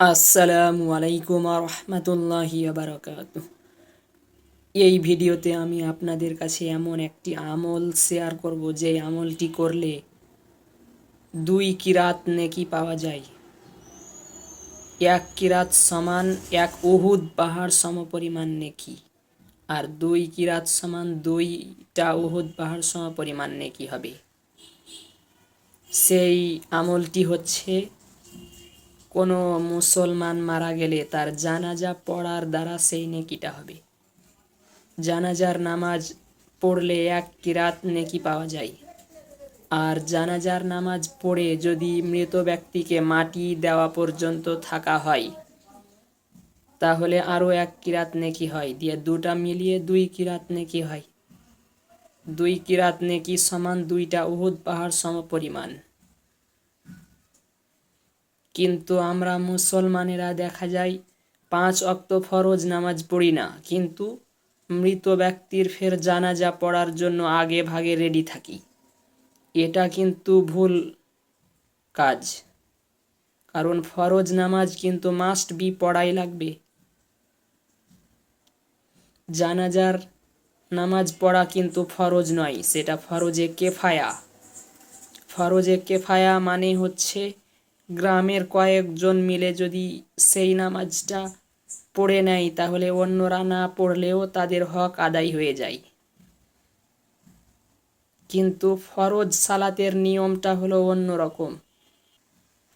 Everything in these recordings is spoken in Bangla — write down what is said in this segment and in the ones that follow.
আসসালামু আলাইকুম রহমতুল্লাহি বারকাত এই ভিডিওতে আমি আপনাদের কাছে এমন একটি আমল শেয়ার করব, যে আমলটি করলে দুই কিরাত নেকি পাওয়া যায়। এক কিরাত সমান এক উহুদ পাহাড় সমপরিমাণ নেকি, আর দুই কিরাত সমান দুইটা উহুদ পাহাড় সমপরিমাণ নেকি হবে। সেই আমলটি হচ্ছে কোনো মুসলমান মারা গেলে তার জানাজা পড়ার দ্বারা সেই নেকিটা হবে। জানাজার নামাজ পড়লে এক কিরাত নেকি পাওয়া যায়। আর জানাজার নামাজ পড়ে যদি মৃত ব্যক্তিকে মাটি দেওয়া পর্যন্ত থাকা হয়, তাহলে আরও এক কিরাত নেকি হয়। দিয়ে দুটা মিলিয়ে দুই কিরাত নেকি হয়। দুই কিরাত নেকি সমান দুইটা উহুদ পাহাড় সমপরিমাণ। কিন্তু আমরা মুসলমানেরা দেখা যায় পাঁচ অক্ত ফরজ নামাজ পড়ি না, কিন্তু মৃত ব্যক্তির ফের জানাজা পড়ার জন্য আগে ভাগে রেডি থাকি। এটা কিন্তু ভুল কাজ। কারণ ফরজ নামাজ কিন্তু মাস্ট বি পড়াই লাগবে। জানাজার নামাজ পড়া কিন্তু ফরজ নয়, সেটা ফরজে কেফায়া। ফরজে কেফায়া মানে হচ্ছে গ্রামের কয়েকজন মিলে যদি সেই নামাজটা পড়ে নেয়, তাহলে অন্যরা না পড়লেও তাদের হক আদায় হয়ে যায়। কিন্তু ফরজ সালাতের নিয়মটা হলো অন্যরকম।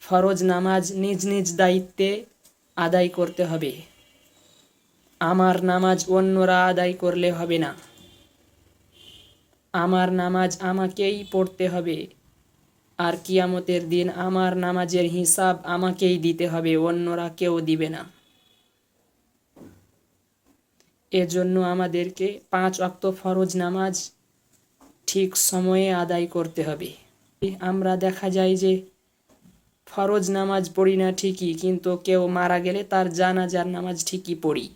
ফরজ নামাজ নিজ নিজ দায়িত্বে আদায় করতে হবে। আমার নামাজ অন্যরা আদায় করলে হবে না। আমার নামাজ আমাকেই পড়তে হবে। আর কিয়ামতের দিন আমার নামাজের হিসাব আমাকেই দিতে হবে, অন্যরা কেউ দিবে না। এজন্য আমাদেরকে পাঁচ অক্ত ফরজ নামাজ ঠিক সময়ে আদায় করতে হবে। আমরা দেখা যায় যে ফরজ নামাজ পড়ি না ঠিকই, কিন্তু কেউ মারা গেলে তার জানাজার নামাজ ঠিকই পড়ি।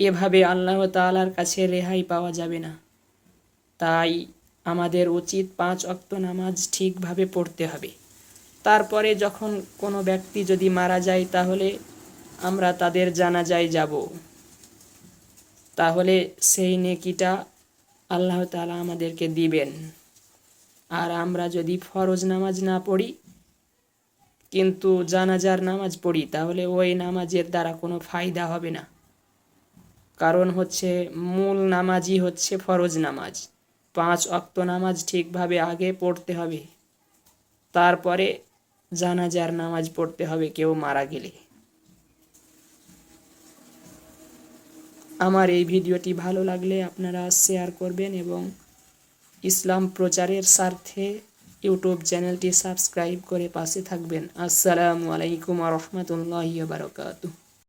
এভাবে আল্লাহ তালার কাছে রেহাই পাওয়া যাবে না। তাই আমাদের উচিত পাঁচ অক্ত নামাজ ঠিকভাবে পড়তে হবে। তারপরে যখন কোনো ব্যক্তি যদি মারা যায়, তাহলে আমরা তাদের জানাজায় যাব। তাহলে সেই নেকিটা আল্লাহ তালা আমাদেরকে দিবেন। আর আমরা যদি ফরজ নামাজ না পড়ি, কিন্তু জানাজার নামাজ পড়ি, তাহলে ওই নামাজের দ্বারা কোনো ফায়দা হবে না। কারণ হচ্ছে মূল নামাজই হচ্ছে ফরজ নামাজ। পাঁচ অক্ত নামাজ ঠিকভাবে আগে পড়তে হবে। তারপরে জানাজার নামাজ পড়তে হবে কেউ মারা গেলে। আমার এই ভিডিওটি ভালো লাগলে আপনারা শেয়ার করবেন এবং ইসলাম প্রচারের স্বার্থে ইউটিউব চ্যানেলটি সাবস্ক্রাইব করে পাশে থাকবেন। আসসালামু আলাইকুম রহমতুল্লাহ বারকাতু